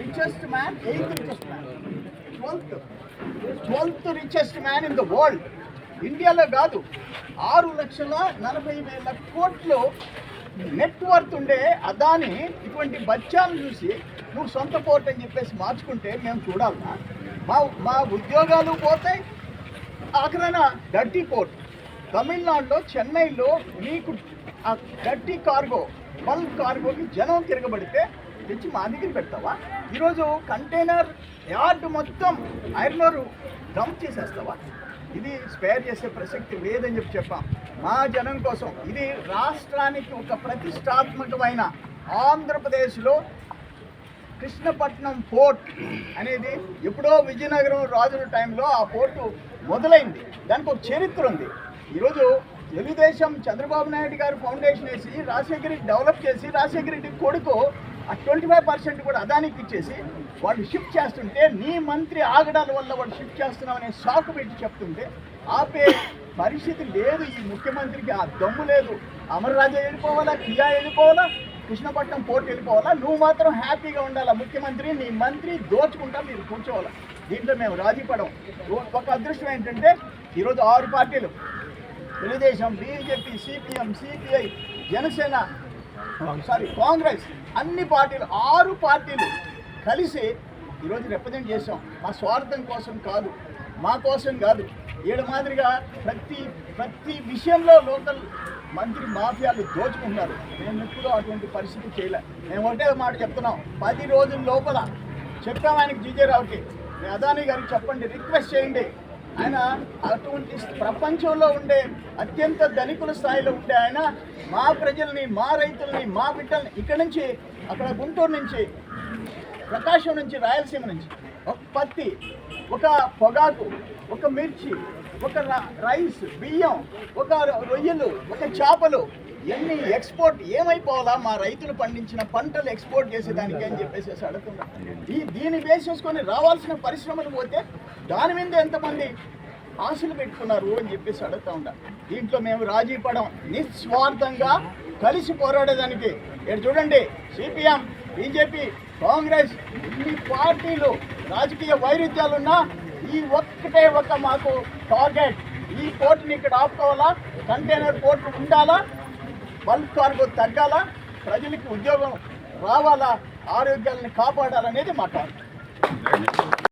Richest man eighth richest man twelfth twelfth richest man in the world ఇండియాలో కాదు ఆరు లక్షల నలభై వేల కోట్లు నెట్వర్త్ ఉండే అదాని ఇటువంటి బచ్చాలను చూసి నువ్వు సొంత పోర్ట్ అని చెప్పేసి మార్చుకుంటే మేము చూడాలన్నా మా. మా ఉద్యోగాలు పోతాయి. ఆఖరణ డర్టీ పోర్ట్. తమిళనాడులో చెన్నైలో మీకు ఆ డర్టీ కార్గో బల్క్ కార్గోకి జనం తిరగబడితే తెచ్చి మా దగ్గర పెడతావా? ఈరోజు కంటైనర్ యార్డ్ మొత్తం ఐరన్ డంప్ చేసేస్తావా? ఇది స్పేర్ చేసే ప్రసక్తి లేదని చెప్పి చెప్పాం. మా జనం కోసం ఇది రాష్ట్రానికి ఒక ప్రతిష్టాత్మకమైన ఆంధ్రప్రదేశ్లో కృష్ణపట్నం పోర్ట్ అనేది ఎప్పుడో విజయనగరం రాజుల టైంలో ఆ పోర్టు మొదలైంది. దానికి ఒక చరిత్ర ఉంది. ఈరోజు తెలుగుదేశం చంద్రబాబు నాయుడు గారు ఫౌండేషన్ వేసి రాజశేఖర రెడ్డి డెవలప్ చేసి రాజశేఖర రెడ్డి కొడుకు ఆ ట్వంటీ ఫైవ్ పర్సెంట్ కూడా అదానికి ఇచ్చేసి వాళ్ళు షిఫ్ట్ చేస్తుంటే నీ మంత్రి ఆగడాల వల్ల వాళ్ళు షిఫ్ట్ చేస్తున్నామనే షాక్ పెట్టి చెప్తుంటే ఆపే పరిస్థితి లేదు. ఈ ముఖ్యమంత్రికి ఆ దమ్ము లేదు. అమరరాజా వెళ్ళిపోవాలా? కియా వెళ్ళిపోవాలా? కృష్ణపట్నం పోర్ట్ వెళ్ళిపోవాలా? నువ్వు మాత్రం హ్యాపీగా ఉండాలా ముఖ్యమంత్రి? నీ మంత్రి దోచుకుంటా మీరు కూర్చోవాలా? దీంట్లో మేము రాజీ పడం ఒక అదృష్టం ఏంటంటే ఈరోజు ఆరు పార్టీలు. Telugu Desam BJP CPM CPI Janasena sorry Congress అన్ని పార్టీలు ఆరు పార్టీలు కలిసి ఈరోజు రిప్రజెంట్ చేసాం మా స్వార్థం కోసం కాదు మా కోసం కాదు. ఏడు మాదిరిగా ప్రతి ప్రతి విషయంలో లోకల్ మంత్రి మాఫియాలు దోచుకుంటున్నారు. మేము ఎప్పుడూ అటువంటి పరిస్థితి చేయలే. మేము ఒకటే మాట చెప్తున్నాం. పది రోజుల లోపల చెప్పాం ఆయనకి జీజే రావుకి. మీ అదానీ గారికి చెప్పండి రిక్వెస్ట్ చేయండి. ఆయన అటువంటి ప్రపంచంలో ఉండే అత్యంత ధనికుల స్థాయిలో ఉండే ఆయన మా ప్రజల్ని మా రైతుల్ని మా బిడ్డల్ని ఇక్కడ నుంచి అక్కడ గుంటూరు నుంచి ప్రకాశం నుంచి రాయలసీమ నుంచి ఒక పత్తి ఒక పొగాకు ఒక మిర్చి ఒక రైస్ బియ్యం ఒక రొయ్యలు ఒక చేపలు ఎన్ని ఎక్స్పోర్ట్ ఏమైపోవాలా? మా రైతులు పండించిన పంటలు ఎక్స్పోర్ట్ చేసేదానికి అని చెప్పేసి అడుగుతున్నా. ఈ దీన్ని బేస్ చేసుకొని రావాల్సిన పరిశ్రమలు పోతే దాని మీద ఎంతమంది ఆశలు పెట్టుకున్నారు అని చెప్పేసి అడుగుతా ఉంటా దీంట్లో మేము రాజీ పడం నిస్వార్థంగా కలిసి పోరాడేదానికి. ఇక్కడ చూడండి సిపిఎం బీజేపీ కాంగ్రెస్ ఇన్ని పార్టీలు రాజకీయ వైరుధ్యాలున్నా ఈ ఒక్కటే ఒక మాకు టార్గెట్ ఈ పోర్టుని ఇక్కడ ఆపుకోవాలా? కంటైనర్ పోర్టు ఉండాలా? బల్క్ కార్గో తగ్గాలా? ప్రజలకి ఉద్యోగం రావాలా? ఆరోగ్యాలను కాపాడాలనేది మా టార్గెట్